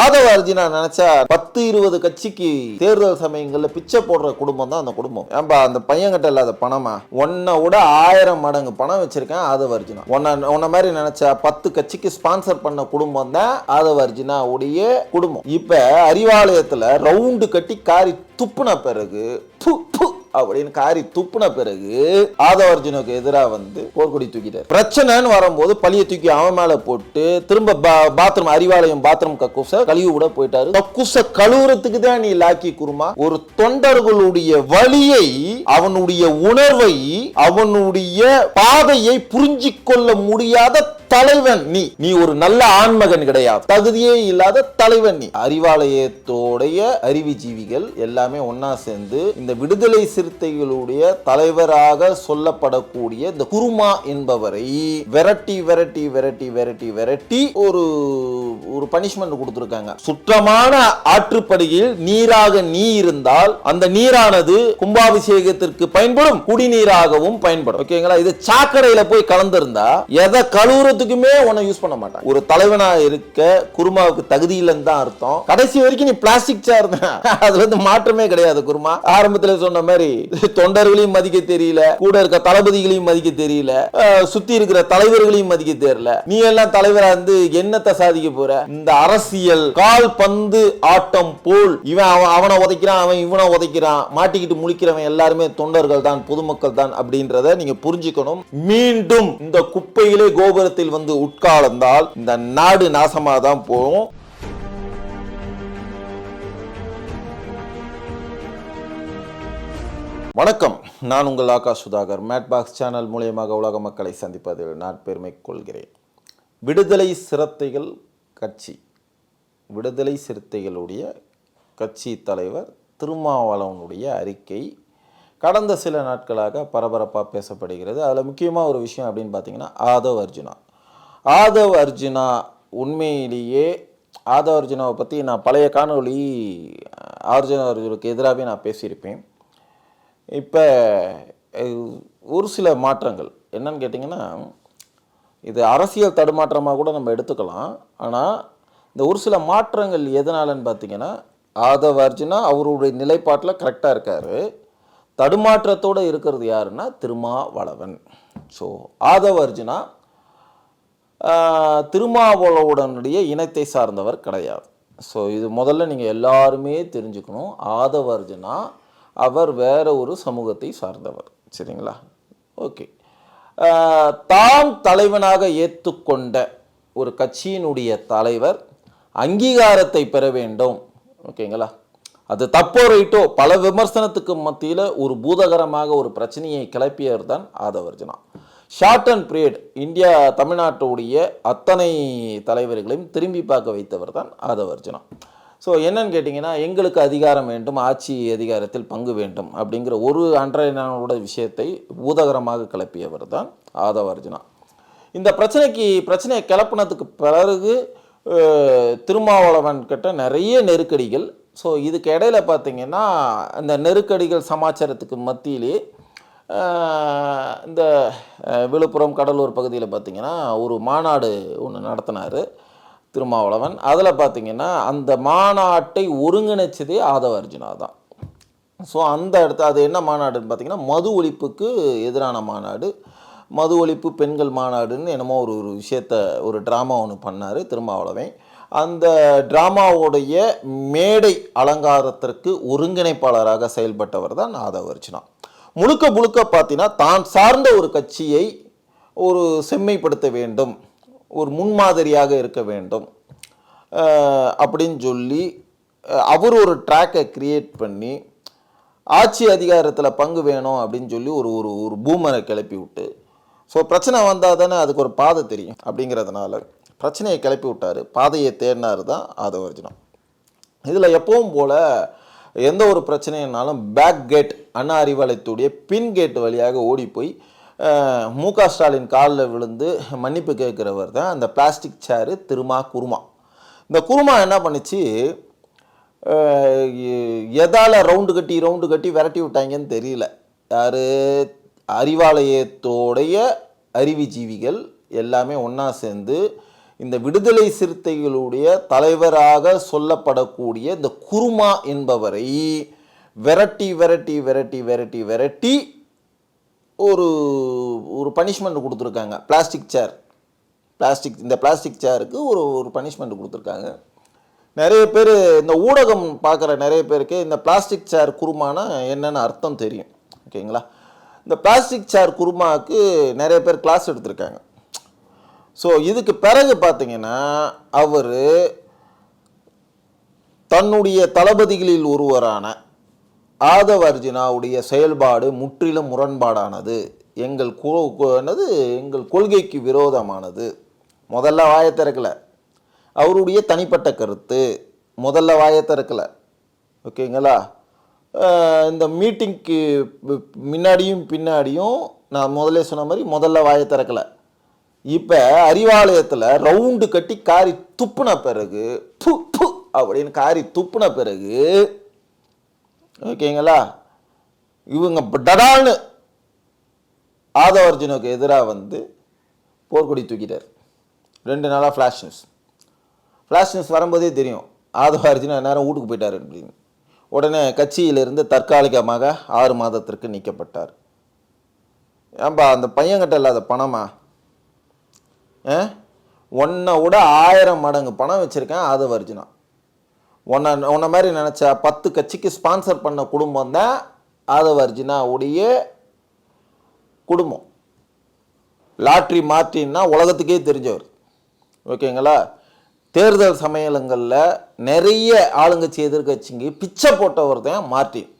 ஆதவ அர்ஜுனா நினைச்சா பத்து இருபது கட்சிக்கு தேர்தல் சமயங்கள்ல பிச்சை போடுற குடும்பம் தான் அந்த குடும்பம். ஏன்பா அந்த பையன்கிட்ட இல்லாத பணமா? உன்னை விட ஆயிரம் மடங்கு பணம் வச்சிருக்கேன் ஆதவ அர்ஜுனா. உன்னை உன்ன மாதிரி நினைச்சா பத்து கட்சிக்கு ஸ்பான்சர் பண்ண குடும்பம் தான் ஆதவ அர்ஜுனா உடைய குடும்பம். இப்ப அறிவாலயத்துல ரவுண்டு கட்டி காரி துப்புன பிறகு அப்படின்னு காரி துப்புன பிறகு ஆதவ அர்ஜுனுக்கு எதிராக வந்து போர்க்கொடி தூக்கிட்டார். பிரச்சனைன்னு வரும்போது பழிய தூக்கி அவன் மேல போட்டு திரும்ப பா- பாத்ரூம் அறிவாலயம் பாத்ரூம் கக்கூச கழுவி கூட போயிட்டாரு. கக்கூச கழுவுறதுக்கு தான் நீ லாக்கி குருமா? ஒரு தொண்டர்களுடைய வழியை அவனுடைய உணர்வை அவனுடைய பாதையை புரிஞ்சு கொள்ள முடியாத தலைவன் நீ. நீ ஒரு நல்ல ஆண்மகன் கிடையாது. தகுதியே இல்லாத தலைவன் நீ. அறிவாலயத்தோடைய அறிவுஜீவிகள் எல்லாமே ஒன்னா சேர்ந்து இந்த விடுதலை சிறுத்தைகளுடைய தலைவராக சொல்லப்படக்கூடிய இந்த குருமா என்பவரை விரட்டி விரட்டி விரட்டி விரட்டி விரட்டி ஒரு ஒரு பனிஷ்மெண்ட் கொடுத்துருக்காங்க. சுற்றமான ஆற்றுப்படுகையில் நீராக நீ இருந்தால் அந்த நீரானது கும்பாபிஷேகத்திற்கு பயன்படும் குடிநீராகவும் பயன்படும். ஓகேங்களா? இது சாக்கடையில போய் கலந்திருந்தா எதை கழுவுறதுக்குமே உன்னை யூஸ் பண்ண மாட்டான் ஒரு தலைவனா இருக்க குருமாவுக்கு தகுதி இல்லைன்னு தான் அர்த்தம். கடைசி வரைக்கும் நீ பிளாஸ்டிக் சேர் தான். அது வந்து மாற்றமே கிடையாது குருமா. ஆரம்பத்துல சொன்ன மாதிரி தொண்டர்களையும் மதிக்க தெரியல கூட இருக்க தளபதிகளையும் மதிக்க தெரியல சுத்தி இருக்கிற தலைவர்களையும் மதிக்க தெரியல. நீ எல்லாம் தலைவரா இருந்து என்னத்தை சாதிக்க போற? இந்த அரசியல் கால் பந்து ஆட்டம் போல் இவன் அவன் அவனை உதைக்கிறான் அவன் இவனை உதைக்கிறான். மாட்டிக்கிட்டு முழிக்கிறவன் எல்லாருமே தொண்டர்கள் தான் பொதுமக்கள் தான் அப்படின்றத நீங்க புரிஞ்சுக்கணும். மீண்டும் இந்த குப்பையிலே கோபுரத்தில் வந்து உட்கார்ந்தால் இந்த நாடு நாசமாக தான் போகும். வணக்கம். நான் உங்கள் Akash Sudhakar. Mad Box channel மூலியமாக உலக மக்களை சந்திப்பதில் நான் பெருமை கொள்கிறேன் விடுதலை சிறுத்தைகள் கட்சி. விடுதலை சிறுத்தைகளுடைய கட்சி தலைவர் திருமாவளவனுடைய அறிக்கை கடந்த சில நாட்களாக பரபரப்பாக பேசப்படுகிறது. அதில் முக்கியமாக ஒரு விஷயம் அப்படின்னு பார்த்தீங்கன்னா ஆதவ் அர்ஜுனா. ஆதவ் அர்ஜுனா உண்மையிலேயே ஆதவ் அர்ஜுனாவை பற்றி நான் பழைய காணொளி அர்ஜுனா அர்ஜுனுக்கு எதிராகவே நான் பேசியிருப்பேன். இப்போ ஒரு சில மாற்றங்கள். என்னன்னு கேட்டிங்கன்னா இது அரசியல் தடுமாற்றமாக கூட நம்ம எடுத்துக்கலாம். ஆனால் இந்த ஒரு சில மாற்றங்கள் எதனாலன்னு பார்த்தீங்கன்னா ஆதவ அர்ஜுனா அவருடைய நிலைப்பாட்டில் கரெக்டாக இருக்கார். தடுமாற்றத்தோடு இருக்கிறது யாருன்னா திருமாவளவன். ஸோ ஆதவ அர்ஜுனா திருமாவளவுடனுடைய இனத்தை சார்ந்தவர் கிடையாது. ஸோ இது முதல்ல நீங்கள் எல்லாருமே தெரிஞ்சுக்கணும். ஆதவர்ஜனா அவர் வேற ஒரு சமூகத்தை சார்ந்தவர். சரிங்களா? ஓகே தாம் தான் தலைவனாக ஏற்றுக்கொண்ட ஒரு கட்சியினுடைய தலைவர் அங்கீகாரத்தை பெற வேண்டும். ஓகேங்களா அது தப்போ ரைட்டோ? பல விமர்சனத்துக்கு மத்தியில் ஒரு பூதகரமாக ஒரு பிரச்சனையை கிளப்பியவர் தான் ஆதவர்ஜனா. ஷார்ட் அண்ட் பீரியட் இந்தியா தமிழ்நாட்டுடைய அத்தனை தலைவர்களையும் திரும்பி பார்க்க வைத்தவர் தான் ஆதவர்ஜனா. ஸோ என்னன்னு கேட்டிங்கன்னா எங்களுக்கு அதிகாரம் வேண்டும் ஆட்சி அதிகாரத்தில் பங்கு வேண்டும் அப்படிங்கிற ஒரு அன்றையனோட விஷயத்தை பூதகரமாக கிளப்பியவர் தான் ஆதவர்ஜனா. இந்த பிரச்சனைக்கு பிரச்சனையை கிளப்புனதுக்கு பிறகு திருமாவளவன் கிட்ட நிறைய நெருக்கடிகள். ஸோ இதுக்கு இடையில பார்த்திங்கன்னா அந்த நெருக்கடிகள் சமாச்சாரத்துக்கு மத்தியிலே இந்த விழுப்புரம் கடலூர் பகுதியில் பார்த்திங்கன்னா ஒரு மாநாடு ஒன்று நடத்தினார் திருமாவளவன். அதில் பார்த்திங்கன்னா அந்த மாநாட்டை ஒருங்கிணைச்சதே ஆதவ அர்ஜுனா தான். ஸோ அந்த இடத்து அது என்ன மாநாடுன்னு பார்த்திங்கன்னா மது ஒழிப்புக்கு எதிரான மாநாடு. மது ஒழிப்பு பெண்கள் மாநாடுன்னு என்னமோ ஒரு ஒரு விஷயத்த ஒரு ட்ராமா ஒன்று பண்ணார் திருமாவளவன். அந்த ட்ராமாவுடைய மேடை அலங்காரத்திற்கு ஒருங்கிணைப்பாளராக செயல்பட்டவர் தான் ஆதவ முழுக்க முழுக்க பார்த்தீங்கன்னா தான் சார்ந்த ஒரு கட்சியை ஒரு செம்மைப்படுத்த வேண்டும். ஒரு முன்மாதிரியாக இருக்க வேண்டும். அப்படின்னு சொல்லி அவர் ஒரு ட்ராக்கை கிரியேட் பண்ணி ஆட்சி அதிகாரத்தில் பங்கு வேணும் அப்படின்னு சொல்லி ஒரு ஒரு ஒரு பூமரை கிளப்பி விட்டு ஸோ பிரச்சனை வந்தால் தானே அதுக்கு ஒரு பாதை தெரியும் அப்படிங்கிறதுனால பிரச்சனையை கிளப்பி விட்டார். பாதையை தேடினார் தான் ஆதவர்ஜனம் இதில் எப்பவும் போல் எந்த ஒரு பிரச்சனைனாலும் பேக் கேட் அண்ணா அறிவாலயத்துடைய பின் கேட் வழியாக ஓடி போய் மு க ஸ்டாலின் காலில் விழுந்து மன்னிப்பு கேட்குறவர் தான் அந்த பிளாஸ்டிக் சேரு திருமா குருமா. இந்த குருமா என்ன பண்ணுச்சு? எதால் எதால ரவுண்டு கட்டி ரவுண்டு கட்டி விரட்டி விட்டாங்கன்னு தெரியல. யார்? அறிவாலயத்தோடைய அறிவுஜீவிகள் எல்லாமே ஒன்றா சேர்ந்து இந்த விடுதலை சிறுத்தைகளுடைய தலைவராக சொல்லப்படக்கூடிய இந்த குருமா என்பவரை விரட்டி விரட்டி விரட்டி விரட்டி விரட்டி ஒரு ஒரு பனிஷ்மெண்ட் கொடுத்துருக்காங்க. பிளாஸ்டிக் சேர் பிளாஸ்டிக் இந்த பிளாஸ்டிக் சேருக்கு ஒரு ஒரு பனிஷ்மெண்ட் கொடுத்துருக்காங்க. நிறைய பேர் இந்த ஊடகம் பார்க்குற நிறைய பேருக்கு இந்த பிளாஸ்டிக் சேர் குருமானா என்னென்னு அர்த்தம் தெரியும். ஓகேங்களா? இந்த பிளாஸ்டிக் சேர் குருமாவுக்கு நிறைய பேர் கிளாஸ் எடுத்திருக்காங்க. ஸோ இதுக்கு பிறகு பார்த்தீங்கன்னா அவர் தன்னுடைய தளபதிகளில் ஒருவரான ஆதவ அர்ஜுனாவுடைய செயல்பாடு முற்றிலும் முரண்பாடானது. எங்கள் கு என்னது? எங்கள் கொள்கைக்கு விரோதமானது. முதல்ல வாயை திறக்கல. அவருடைய தனிப்பட்ட கருத்து முதல்ல வாயை திறக்கல. ஓகேங்களா? இந்த மீட்டிங்க்கு முன்னாடியும் பின்னாடியும் நான் முதல்ல சொன்ன மாதிரி முதல்ல வாயை திறக்கலை. இப்போ அறிவாலயத்தில் ரவுண்டு கட்டி காரி துப்புன பிறகு பு பு அப்படின்னு காரி துப்புன பிறகு ஓகேங்களா? இவங்க டடால்னு ஆதவர்ஜுனுக்கு எதிராக வந்து போர்க்கொடி தூக்கிட்டார். ரெண்டு நாளாக ஃப்ளாஷ் நியூஸ் ஃப்ளாஷ் நியூஸ் வரும்போதே தெரியும் ஆதவர்ஜுனா நேரம் வீட்டுக்கு போயிட்டார் அப்படின்னு. உடனே கட்சியிலிருந்து தற்காலிகமாக ஆறு மாதத்திற்கு நீக்கப்பட்டார். ஏன்பா அந்த பையன்கிட்ட இல்லாத பணமா? உன்னை விட ஆயிரம் மடங்கு பணம் வச்சுருக்கேன் ஆதவ அர்ஜுனா உன்னை உன்னை மாதிரி நினச்சா பத்து கட்சிக்கு ஸ்பான்சர் பண்ண குடும்பம் தான் ஆதவ அர்ஜுனாவுடைய குடும்பம். லாட்ரி மாற்றின்னா உலகத்துக்கே தெரிஞ்சவர். ஓகேங்களா? தேர்தல் சமையலங்களில் நிறைய ஆளுங்கட்சி எதிர்க்கட்சிங்க பிச்சை போட்டவர் தான் மார்ட்டின்.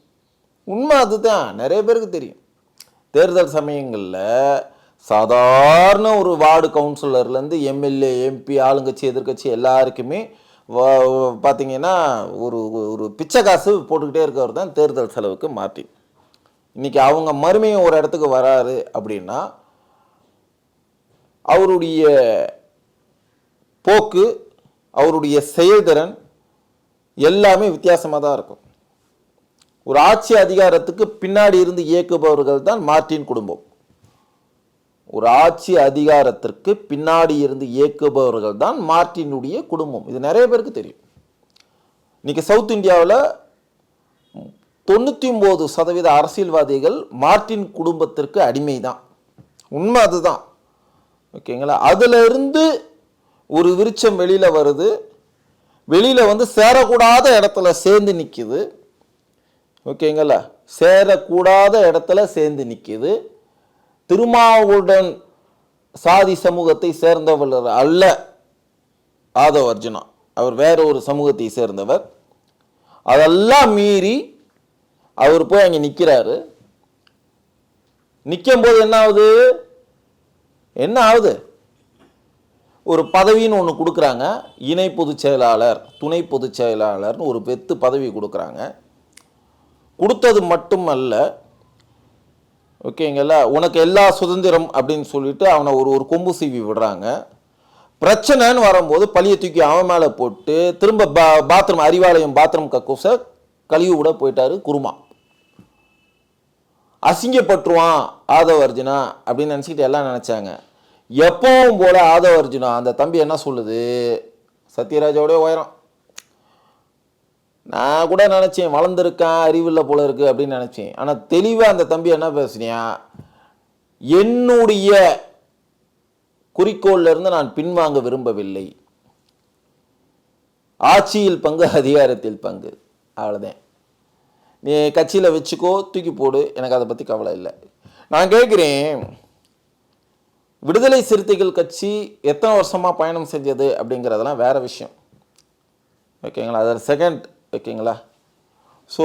உண்மை அதுதான் நிறைய பேருக்கு தெரியும். தேர்தல் சமயங்களில் சாதாரண ஒரு வார்டு கவுன்சிலர்லேருந்து எம்எல்ஏ எம்பி ஆளுங்கட்சி எதிர்க்கட்சி எல்லாருக்குமே பார்த்தீங்கன்னா ஒரு ஒரு பிச்சை காசு போட்டுக்கிட்டே இருக்கவர் தான் தேர்தல் செலவுக்கு மார்ட்டின் இன்னைக்கு அவங்க மறுமையும் ஒரு இடத்துக்கு வராரு அப்படின்னா அவருடைய போக்கு அவருடைய செயல்திறன் எல்லாமே வித்தியாசமாக தான் இருக்கும். ஒரு ஆட்சி அதிகாரத்துக்கு பின்னாடி இருந்து இயக்குபவர்கள் தான் மார்ட்டின் குடும்பம். ஒரு ஆட்சி அதிகாரத்திற்கு பின்னாடி இருந்து இயக்குபவர்கள் தான் மார்ட்டினுடைய குடும்பம். இது நிறைய பேருக்கு தெரியும். இன்னைக்கு சவுத் இந்தியாவில் தொண்ணூற்றி ஒம்பது சதவீத அரசியல்வாதிகள் மார்ட்டின் குடும்பத்திற்கு அடிமை தான் உண்மை அதுதான். ஓகேங்களா? அதிலிருந்து ஒரு விருச்சம் வெளியில் வருது. வெளியில் வந்து சேரக்கூடாத இடத்துல சேர்ந்து நிற்கிது ஓகேங்களா? சேரக்கூடாத இடத்துல சேர்ந்து நிற்கிது திருமாவுடன் சாதி சமூகத்தை சேர்ந்தவர் அல்ல ஆதவ அர்ஜுனா அவர் வேற ஒரு சமூகத்தை சேர்ந்தவர். அதெல்லாம் மீறி அவர் போய் அங்கே நிற்கிறாரு நிற்கும் போது என்ன ஆகுது? என்ன ஆகுது? ஒரு பதவின்னு ஒன்று கொடுக்குறாங்க. இணை பொதுச் செயலாளர் துணை பொதுச் செயலாளர்னு ஒரு வெத்து பதவி கொடுக்குறாங்க. கொடுத்தது மட்டுமல்ல ஓகேங்களா? உனக்கு எல்லா சுதந்திரம் அப்படின்னு சொல்லிட்டு அவனை ஒரு ஒரு கொம்பு சீவி விடுறாங்க. பிரச்சனைன்னு வரும்போது பழியை தூக்கி அவன் மேலே போட்டு திரும்ப பா பாத்ரூம் அறிவாலயம் பாத்ரூம் கக்கூச கழுவி விட போயிட்டாரு குருமா. அசிங்கப்பட்டுருவான் ஆதவ அர்ஜுனா அப்படின்னு நினச்சிக்கிட்டு எல்லாம் நினச்சாங்க. எப்பவும் போல ஆதவ அர்ஜுனா அந்த தம்பி என்ன சொல்லுது? சத்யராஜோட உயரம். நான் கூட நினச்சேன் வளர்ந்துருக்கான் அறிவில்லை போல இருக்கு அப்படின்னு நினச்சேன். ஆனால் தெளிவாக அந்த தம்பி என்ன பேசுனியா? என்னுடைய குறிக்கோள்ல இருந்து நான் பின்வாங்க விரும்பவில்லை. ஆட்சியில் பங்கு அதிகாரத்தில் பங்கு. அவ்வளோதான் நீ கட்சியில் வச்சுக்கோ தூக்கி போடு. எனக்கு அதை பற்றி கவலை இல்லை. நான் கேட்குறேன் விடுதலை சிறுத்தைகள் கட்சி எத்தனை வருஷமாக பயணம் செஞ்சது அப்படிங்கிறதெல்லாம் வேற விஷயம். ஓகேங்களா? அதில் செகண்ட் ஓகேங்களா ஸோ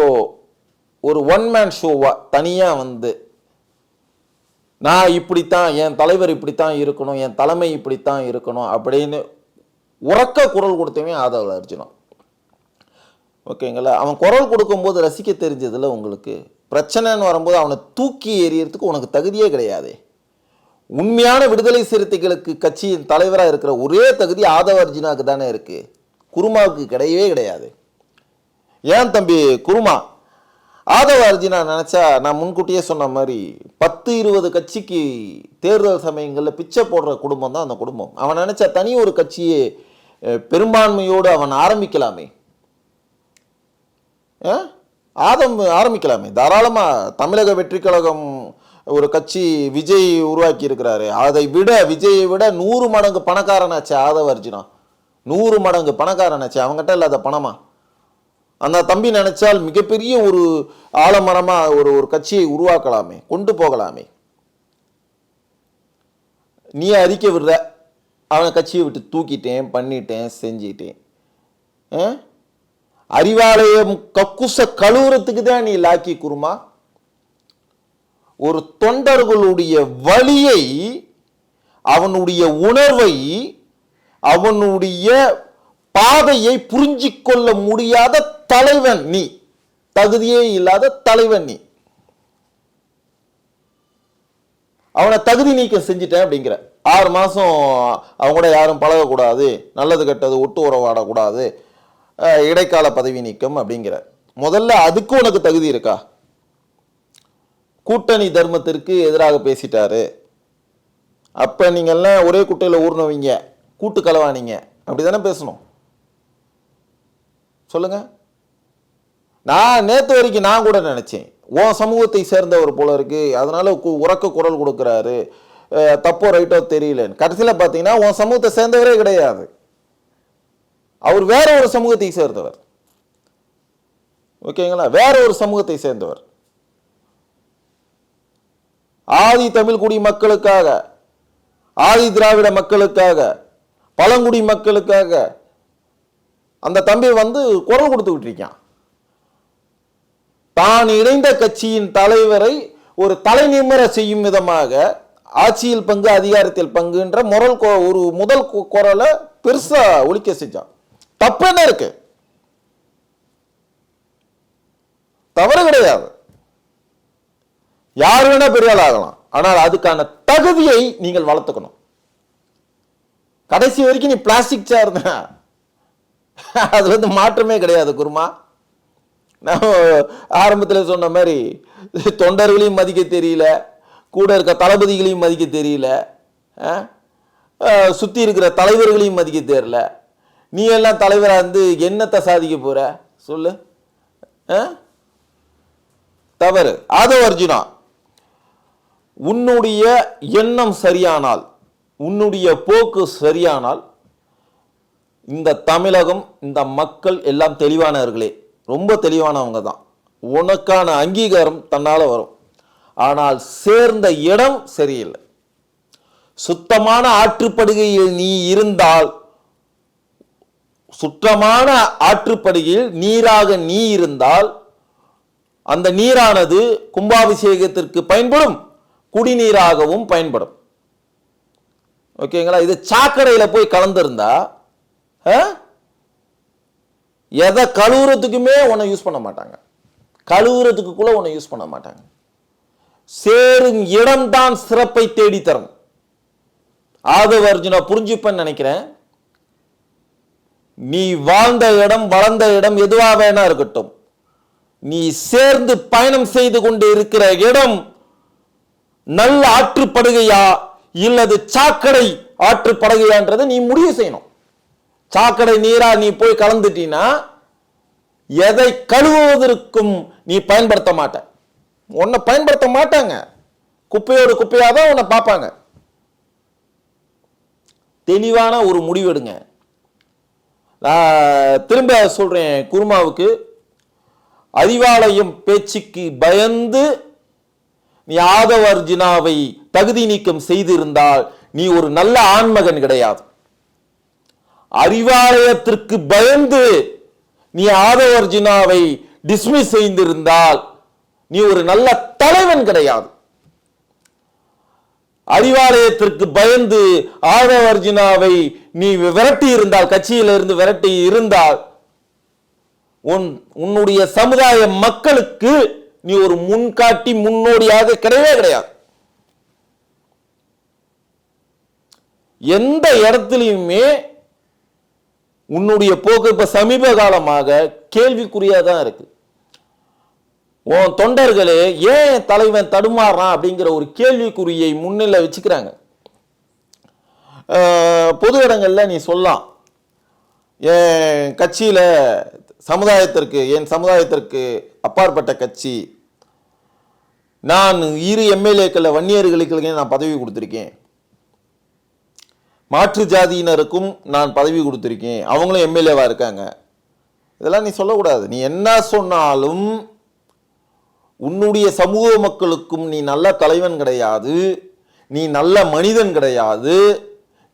ஒரு ஒன் மேன் ஷோவாக தனியாக வந்து நான் இப்படித்தான் என் தலைவர் இப்படித்தான் இருக்கணும் என் தலைமை இப்படித்தான் இருக்கணும் அப்படின்னு உறக்க குரல் கொடுத்தவன் ஆதவ அர்ஜுனா ஓகேங்களா? அவன் குரல் கொடுக்கும்போது ரசிக்க தெரிஞ்சதில் உங்களுக்கு பிரச்சனைன்னு வரும்போது அவனை தூக்கி எறியறதுக்கு உனக்கு தகுதியே கிடையாதே. உண்மையான விடுதலை சிறுத்தைகளுக்கு கட்சியின் தலைவராக இருக்கிற ஒரே தகுதி ஆதவ அர்ஜுனாவுக்கு தானே இருக்குது குருமாவுக்கு கிடையவே கிடையாது. ஏன் தம்பி? குருமா. ஆதவ அர்ஜுனா நினச்சா நான் முன்கூட்டியே சொன்ன மாதிரி பத்து இருபது கட்சிக்கு தேர்தல் சமயங்களில் பிச்சை போடுற குடும்பம் தான் அந்த குடும்பம். அவன் நினச்சா தனி ஒரு கட்சியை பெரும்பான்மையோடு அவன் ஆரம்பிக்கலாமே. ஆ? ஆதம் ஆரம்பிக்கலாமே. தாராளமாக தமிழக வெற்றி கழகம் ஒரு கட்சி விஜய் உருவாக்கி இருக்கிறாரு. அதை விட விஜயை விட நூறு மடங்கு பணக்காரனாச்சு ஆதவ அர்ஜுனா. நூறு மடங்கு பணக்காரனாச்சு. அவங்ககிட்ட இல்லாத பணமா? அந்த தம்பி நினைச்சால் மிகப்பெரிய ஒரு ஆலமரமா ஒரு ஒரு கட்சியை உருவாக்கலாமே கொண்டு போகலாமே. நீ அறிக்கை விடுற அவன் கட்சியை விட்டு தூக்கிட்டேன் பண்ணிட்டேன் செஞ்சிட்டேன். அறிவாலயம் கக்குச கழுவுறதுக்கு தான் நீ லாக்கி குருமா? ஒரு தொண்டர்களுடைய வழியை அவனுடைய உணர்வை அவனுடைய பாதையை புரிஞ்சிக்கொள்ள முடியாத தலைவன் நீ. தகுதியே இல்லாத தலைவன் நீ. அவனை தகுதி நீக்கம் செஞ்சுட்டேன் அப்படிங்கிற. ஆறு மாதம் அவங்க கூட யாரும் பழகக்கூடாது நல்லது கெட்டது ஒட்டு உறவாடக்கூடாது இடைக்கால பதவி நீக்கம் அப்படிங்கிற. முதல்ல அதுக்கும் உனக்கு தகுதி இருக்கா? கூட்டணி தர்மத்திற்கு எதிராக பேசிட்டாரு. அப்போ நீங்கள்லாம் ஒரே குட்டையில் ஊர்னவீங்க கூட்டு கலவானீங்க. அப்படி தானே பேசணும். சொல்லுங்க. நான் நேற்று வரைக்கும் நான் கூட நினச்சேன். உன் சமூகத்தை சேர்ந்தவர் போல இருக்குது அதனால கு- உரக்க குரல் கொடுக்குறாரு. தப்போ ரைட்டோ தெரியலன்னு. கடைசியில் பார்த்தீங்கன்னா உன் சமூகத்தை சேர்ந்தவரே கிடையாது. அவர் வேற ஒரு சமூகத்தை சேர்ந்தவர். ஓகேங்களா? வேற ஒரு சமூகத்தை சேர்ந்தவர். ஆதி தமிழ் குடி மக்களுக்காக ஆதி திராவிட மக்களுக்காக பழங்குடி மக்களுக்காக அந்த தம்பி வந்து குரல் கொடுத்துக்கிட்டு இருக்கான். தான் இணைந்த கட்சியின் தலைவரை ஒரு தலைநிமிர செய்யும் விதமாக ஆட்சியில் பங்கு அதிகாரத்தில் பங்குன்ற முரல் ஒரு முதல் குரலை பெருசா ஒழிக்க செஞ்சான். தப்பு என்ன இருக்கு? தவறு கிடையாது. யார் வேணா பெரிய ஆள் ஆகலாம். ஆனால் அதுக்கான தகுதியை நீங்கள் வளர்த்துக்கணும். கடைசி வரைக்கும் நீ பிளாஸ்டிக் சேர் அது வந்து மாற்றமே கிடையாது குருமா. நான் ஆரம்பத்தில் சொன்ன மாதிரி தொண்டர்களையும் மதிக்க தெரியல கூட இருக்க தளபதிகளையும் மதிக்க தெரியல சுற்றி இருக்கிற தலைவர்களையும் மதிக்க தெரியல. நீ எல்லாம் தலைவராக இருந்து என்னத்தை சாதிக்க போகிற சொல்லு. ஆ? தவறு. ஆதவ அர்ஜுனா உன்னுடைய எண்ணம் சரியானால் உன்னுடைய போக்கு சரியானால் இந்த தமிழகம் இந்த மக்கள் எல்லாம் தெளிவானவர்களே. ரொம்ப தெளிவானவங்க தான். உனக்கான அங்கீகாரம் தன்னால் வரும். ஆனால் சேர்ந்த இடம் சரியில்லை. சுத்தமான ஆற்றுப்படுகையில் நீ இருந்தால் சுற்றமான ஆற்றுப்படுகையில் நீராக நீ இருந்தால் அந்த நீரானது கும்பாபிஷேகத்திற்கு பயன்படும் குடிநீராகவும் பயன்படும். ஓகேங்களா? இது சாக்கடையில் போய் கலந்துருந்தா ஆ? எதை கழுவுறதுக்குமே உன்னை யூஸ் பண்ண மாட்டாங்க. கழுவுறதுக்கு கூட உன்னை யூஸ் பண்ண மாட்டாங்க. சேரும் இடம்தான் சிறப்பை தேடித்தரும். ஆதவ அர்ஜுனா புரிஞ்சுப்பேன்னு நினைக்கிறேன். நீ வாழ்ந்த இடம் வளர்ந்த இடம் எதுவாக வேணா இருக்கட்டும். நீ சேர்ந்து பயணம் செய்து கொண்டு இருக்கிற இடம் நல்ல ஆற்றுப்படுகையா இல்லது சாக்கடை ஆற்றுப்படுகையான்றதை நீ முடிவு செய்யணும். சாக்கடை நீரா நீ போய் கலந்துட்டீன்னா எதை கழுவுவதற்கும் நீ பயன்படுத்த மாட்ட. உன்னை பயன்படுத்த மாட்டாங்க. குப்பையோடு குப்பையாக தான் உன்னை பார்ப்பாங்க. தெளிவான ஒரு முடிவெடுங்க நான் திரும்ப சொல்கிறேன் குருமாவுக்கு. அறிவாலயம் பேச்சுக்கு பயந்து நீ ஆதவ அர்ஜுனாவை தகுதி நீக்கம் செய்திருந்தால் நீ ஒரு நல்ல ஆண்மகன் கிடையாது. அறிவாலயத்திற்கு பயந்து நீ ஆதவ அர்ஜுனாவை டிஸ்மிஸ் செய்திருந்தால் நீ ஒரு நல்ல தலைவன் கிடையாது. அறிவாலயத்திற்கு பயந்து ஆதவ அர்ஜுனாவை நீ விரட்டி இருந்தால் கட்சியிலிருந்து விரட்டி இருந்தால் உன் உன்னுடைய சமுதாய மக்களுக்கு நீ ஒரு முன்காட்டி முன்னோடியாக கிடையவே கிடையாது. எந்த இடத்துலையுமே உன்னுடைய போக்கு இப்போ சமீப காலமாக கேள்விக்குறியாக தான் இருக்கு. உன் தொண்டர்களே ஏன் தலைவன் தடுமாறுறான் அப்படிங்கிற ஒரு கேள்விக்குறியை முன்னிலை வச்சுக்கிறாங்க. பொது இடங்களில் நீ சொல்லலாம். என் கட்சியில் சமுதாயத்திற்கு என் சமுதாயத்திற்கு அப்பாற்பட்ட கட்சி. நான் இரு எம்எல்ஏக்களை வன்னியர்களுக்கு நான் பதவி கொடுத்துருக்கேன். மாற்று ஜாதியினருக்கும் நான் பதவி கொடுத்துருக்கேன். அவங்களும் எம்எல்ஏவாக இருக்காங்க. இதெல்லாம் நீ சொல்லக்கூடாது. நீ என்ன சொன்னாலும் உன்னுடைய சமூக மக்களுக்கும் நீ நல்ல தலைவன் கிடையாது. நீ நல்ல மனிதன் கிடையாது.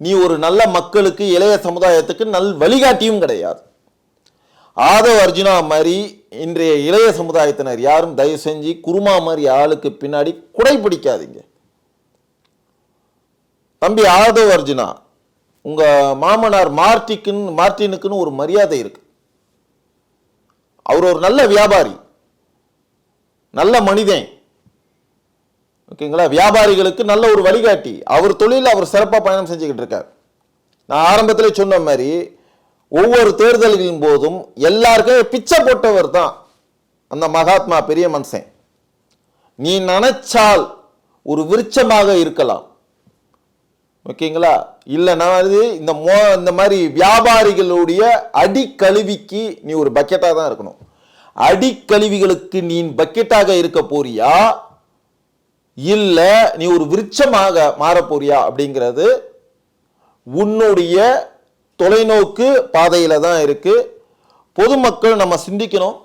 நீ ஒரு நல்ல மக்களுக்கு இளைய சமுதாயத்துக்கு நல் வழிகாட்டியும் கிடையாது. ஆதவ அர்ஜுனா மாதிரி இன்றைய இளைய சமுதாயத்தினர் யாரும் தயவு செஞ்சு குருமா மாதிரி ஆளுக்கு பின்னாடி குடை பிடிக்காதீங்க தம்பி ஆதவ அர்ஜுனா உங்க மாமனார் மார்ட்டிக்குன்னு மார்ட்டினுக்குன்னு ஒரு மரியாதை இருக்கு. அவர் ஒரு நல்ல வியாபாரி. நல்ல மனிதன். ஓகேங்களா? வியாபாரிகளுக்கு நல்ல ஒரு வழிகாட்டி. அவர் தொழிலில் அவர் சிறப்பாக பயணம் செஞ்சுக்கிட்டு இருக்கார். நான் ஆரம்பத்தில் சொன்ன மாதிரி ஒவ்வொரு தேர்தல்களின் போதும் எல்லாருக்கும் பிச்சை போட்டவர் தான் அந்த மகாத்மா பெரிய மனுஷன். நீ நினைச்சால் ஒரு விருட்சமாக இருக்கலாம். ஓகேங்களா? இல்லைனா அது இந்த மோ இந்த மாதிரி வியாபாரிகளுடைய அடிக்கழுவிக்கு நீ ஒரு பக்கெட்டாக தான் இருக்கணும். அடிக்கழிவுகளுக்கு நீ பக்கெட்டாக இருக்க போறியா? இல்லை நீ ஒரு விருட்சமாக மாற போறியா அப்படிங்கிறது உன்னுடைய தொலைநோக்கு பாதையில் தான் இருக்குது பொதுமக்கள் நம்ம சிந்திக்கணும்.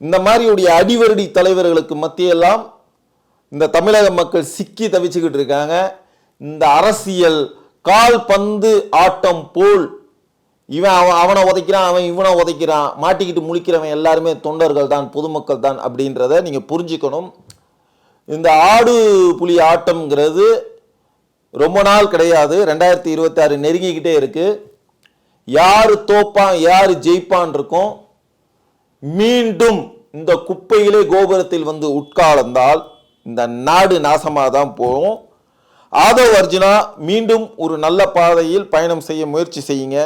இந்த மாதிரியுடைய அடிவருடி தலைவர்களுக்கு மத்தியெல்லாம் இந்த தமிழக மக்கள் சிக்கி தவிச்சுக்கிட்டு இருக்காங்க. இந்த அரசியல் கால் பந்து ஆட்டம் போல் இவன் அவன் அவனை உதைக்கிறான் அவன் இவனை உதைக்கிறான் மாட்டிக்கிட்டு முழிக்கிறவன் எல்லாருமே தொண்டர்கள் தான் பொதுமக்கள் தான் அப்படின்றத நீங்கள் புரிஞ்சுக்கணும். இந்த ஆடு புலி ஆட்டம்ங்கிறது ரொம்ப நாள் கிடையாது. ரெண்டாயிரத்தி இருபத்தி ஆறு நெருங்கிக்கிட்டே இருக்கு. யார் தோப்பான் யார் ஜெயிப்பான் இருக்கும். மீண்டும் இந்த குப்பையிலே கோபுரத்தில் வந்து உட்கார்ந்தால் இந்த நாடு நாசமாக தான் போகும். ஆதவ் அர்ஜுனா மீண்டும் ஒரு நல்ல பாதையில் பயணம் செய்ய முயற்சி செய்யுங்க.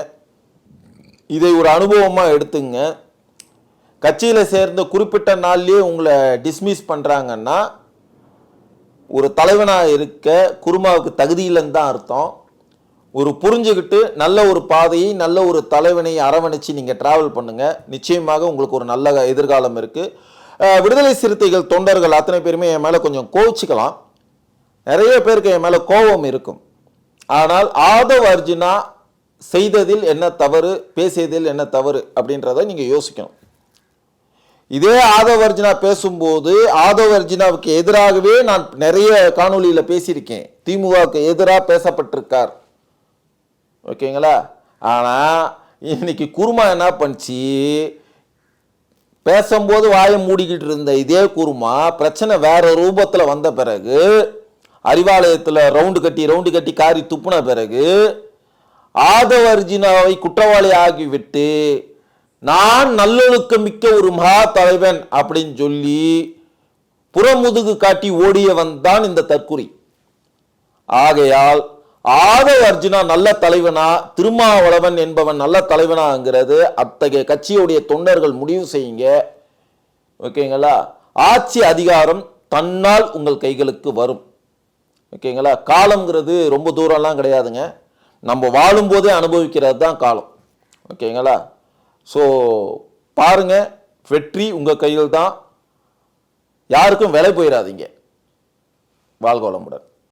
இதை ஒரு அனுபவமாக எடுத்துங்க. கட்சியில் சேர்ந்த குறிப்பிட்ட நாள்லேயே உங்களை டிஸ்மிஸ் பண்ணுறாங்கன்னா ஒரு தலைவனாக இருக்க குருமாவுக்கு தகுதி இல்லைன்னு தான் அர்த்தம். ஒரு புரிஞ்சுக்கிட்டு நல்ல ஒரு பாதையை நல்ல ஒரு தலைவனை அரவணைச்சு நீங்கள் ட்ராவல் பண்ணுங்கள் நிச்சயமாக உங்களுக்கு ஒரு நல்ல எதிர்காலம் இருக்குது விடுதலை சிறுத்தைகள் தொண்டர்கள் அத்தனை பேருமே என் மேலே கொஞ்சம் கோவிச்சுக்கலாம். நிறைய பேருக்கு என் மேலே கோபம் இருக்கும். ஆனால் ஆதவ் அர்ஜுனா செய்ததில் என்ன தவறு பேசியதில் என்ன தவறு அப்படின்றத நீங்கள் யோசிக்கணும். இதே ஆதவ் அர்ஜுனா பேசும்போது ஆதவ அர்ஜுனாவுக்கு எதிராகவே நான் நிறைய காணொளியில் பேசியிருக்கேன். திமுகவுக்கு எதிராக பேசப்பட்டிருக்கார். ஓகேங்களா? ஆனால் இன்னைக்கு குருமா என்ன பண்ணுச்சு? பேசும்போது வாயை மூடிக்கிட்டு இருந்த இதே குருமா பிரச்சனை வேற ரூபத்தில் வந்த பிறகு அறிவாலயத்தில் ரவுண்டு கட்டி ரவுண்டு கட்டி காரி துப்புன பிறகு ஆதவ அர்ஜுனாவை குற்றவாளி ஆகிவிட்டு நான் நல்லொழுக்கம் மிக்க ஒரு மகா தலைவன் அப்படின்னு சொல்லி புறமுதுகு காட்டி ஓடியவன் தான் இந்த தற்குறி. ஆகையால் ஆதவ அர்ஜுனா நல்ல தலைவனா திருமாவளவன் என்பவன் நல்ல தலைவனாங்கிறது அத்தகைய கட்சியுடைய தொண்டர்கள் முடிவு செய்யுங்க. ஓகேங்களா? ஆட்சி அதிகாரம் தன்னால் உங்கள் கைகளுக்கு வரும். ஓகேங்களா? காலம்ங்கிறது ரொம்ப தூரம்லாம் கிடையாதுங்க. நம்ம வாழும்போதே அனுபவிக்கிறது தான் காலம். ஓகேங்களா? ஸோ பாருங்கள் வெற்றி உங்கள் கையில் தான் யாருக்கும் விலை போயிடாதீங்க வாழ்கோளமுடன்